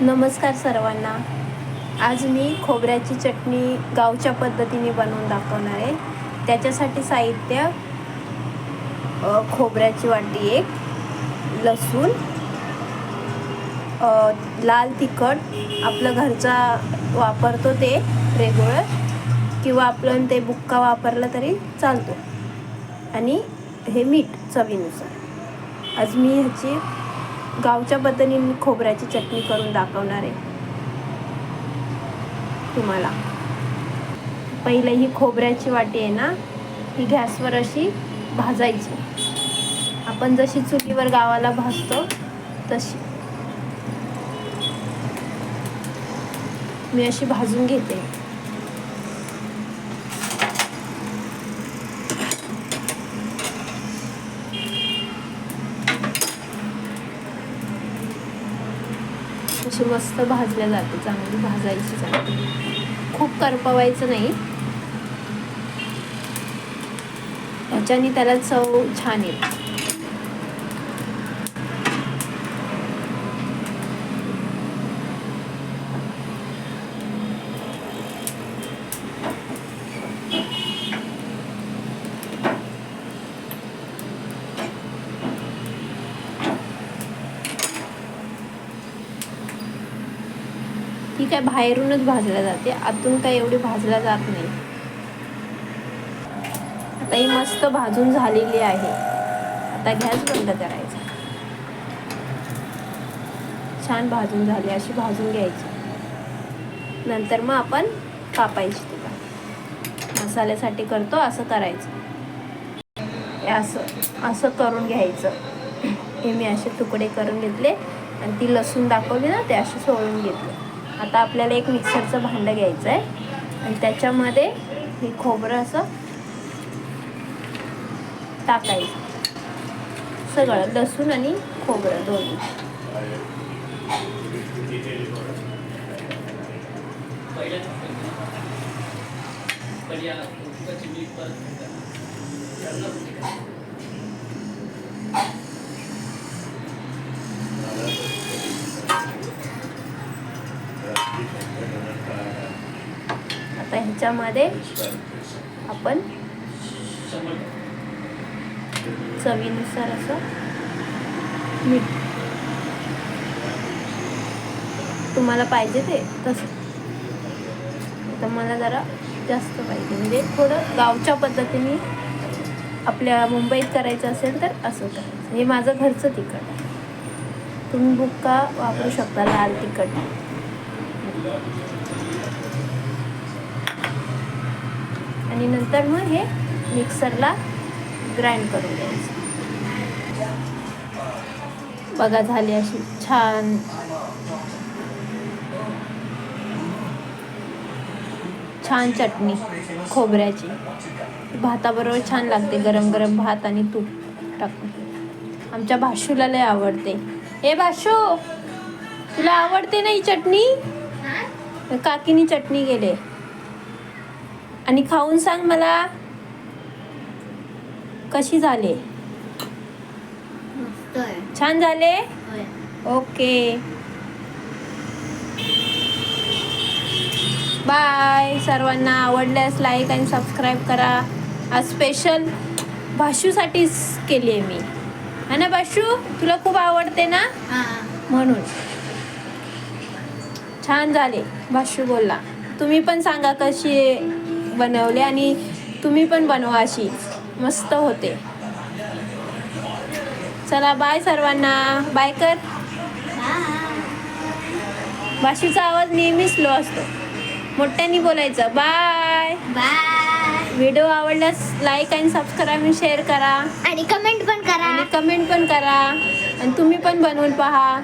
नमस्कार सर्वांना. आज मी खोबऱ्याची चटणी गावच्या पद्धतीने बनवून दाखवणार आहे. त्याच्यासाठी साहित्य खोबऱ्याची वाटी एक लसूण लाल तिखट आपलं घरचा वापरतो ते रेगुलर किंवा आपण ते बुक्का वापरला तरी चालतो. आणि हे मीठ चवीनुसार. आज मी ह्याची गावच्या पद्धतीने मी खोबऱ्याची चटणी करून दाखवणार आहे. तुम्हाला. पहिले ही खोबऱ्याची वाटी आहे ना ही गॅसवर अशी भाजायची. आपण जशी चुलीवर गावाला भाजतो तशी. मी अशी भाजून घेते. अशी मस्त भाजल्या जाते चांगली भाजायची चांगली खूप करपवायचं नाही. त्याच्याने त्याला चव छान येते. ती काय बाहेरूनच भाजल्या जाते. आतून काय एवढी भाजल्या जात नाही. आता ही मस्त भाजून झालेली आहे. आता गॅस बंद करायचा. छान भाजून झाली अशी भाजून घ्यायची. नंतर मग आपण कापायची तिला. मसाल्यासाठी करतो असं करायचं. असं असं करून घ्यायचं. हे मी असे तुकडे करून घेतले आणि ती लसूण दाखवली ना ते असे सोडून घेतले. आता आपल्याला एक मिक्सरचं भांडं घ्यायचं आहे. आणि त्याच्यामध्ये हे खोबरं असं टाकायचं. सगळं लसूण आणि खोबरं दोन्ही. आता ह्याच्यामध्ये आपण चवीनुसार असं मीठ. तुम्हाला पाहिजे ते तसं. तर मला जरा जास्त पाहिजे. म्हणजे थोडं गावच्या पद्धतीने आपल्या मुंबईत करायचं असेल तर असं करायचं. हे माझं घरचं तिखट आहे. तुम्ही बुक्का वापरू शकता लाल तिखट. आणि नंतर मग हे मिक्सरला ग्राइंड करून घ्यायचं. बघा झाली अशी छान. छान चटणी खोबऱ्याची. भाताबरोबर छान लागते गरम गरम भात आणि तूप टाकून. आमच्या भाषूला लय आवडते. ए भाषू तुला आवडते ना ही चटणी? काकीनी चटणी गेले आणि खाऊन सांग मला कशी झाले? छान झाले. ओके. बाय. सर्वांना आवडल्यास लाईक आणि सबस्क्राईब करा. आज स्पेशल भाषूसाठीच केली आहे मी. हा ना भाषू? तुला खूप आवडते ना? म्हणून. छान झाले. भाष्य बोलला. तुम्ही पण सांगा कशी बनवले आणि तुम्ही पण बनवा अशी. मस्त होते. चला बाय सर्वांना. बाय कर. भाषेचा आवाज नेहमी स्लो असतो. मोठ्याने बोलायचं. बाय बाय व्हिडिओ आवडल्यास लाईक आणि सबस्क्राईब आणि शेअर करा. आणि कमेंट पण करा. आणि कमेंट पण करा. आणि तुम्ही पण बनवून पहा.